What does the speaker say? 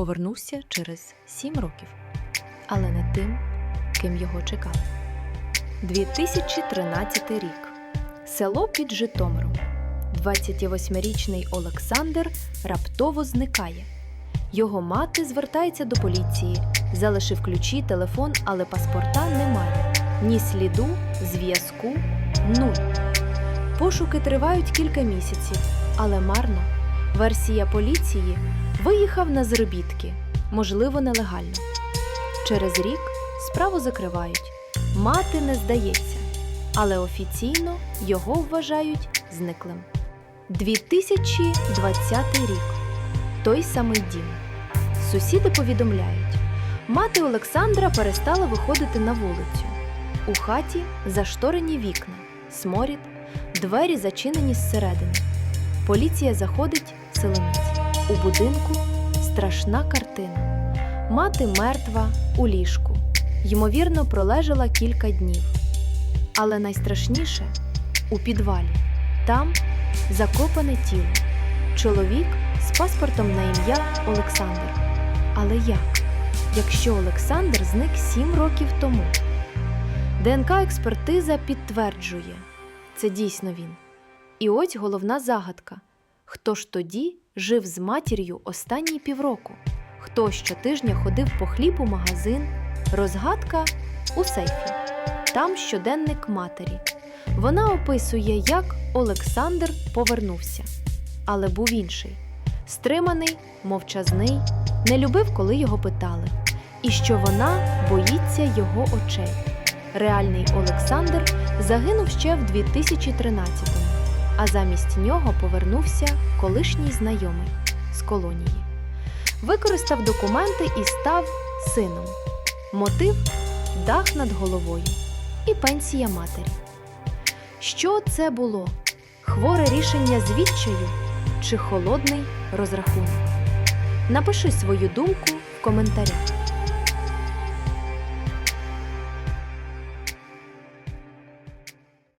повернувся через сім років, але не тим, ким його чекали. 2013 рік. Село під Житомиром. 28-річний Олександр раптово зникає. Його мати звертається до поліції, залишив ключі, телефон, але паспорта немає. Ні сліду, зв'язку, нуль. Пошуки тривають кілька місяців, але марно. Версія поліції виїхав на заробітки, можливо, нелегально. Через рік справу закривають. Мати не здається, але офіційно його вважають зниклим. 2020 рік. Той самий дім. Сусіди повідомляють, мати Олександра перестала виходити на вулицю. У хаті зашторені вікна, сморід, двері зачинені зсередини. Поліція заходить силоміць. У будинку страшна картина. Мати мертва у ліжку. Ймовірно, пролежала кілька днів. Але найстрашніше у підвалі. Там закопане тіло. Чоловік з паспортом на ім'я Олександр. Але як? Якщо Олександр зник сім років тому? ДНК-експертиза підтверджує, це дійсно він. І ось головна загадка: хто ж тоді жив з матір'ю останні півроку? Хто щотижня ходив по хліб у магазин? Розгадка у сейфі. Там щоденник матері. Вона описує, як Олександр повернувся, але був інший стриманий, мовчазний, не любив, коли його питали, і що вона боїться його очей. Реальний Олександр загинув ще в 2013-му, а замість нього повернувся колишній знайомий з колонії. Використав документи і став сином. Мотив дах над головою і пенсія матері. Що це було? Хворе рішення з відчаю чи холодний розрахунок? Напиши свою думку в коментарях.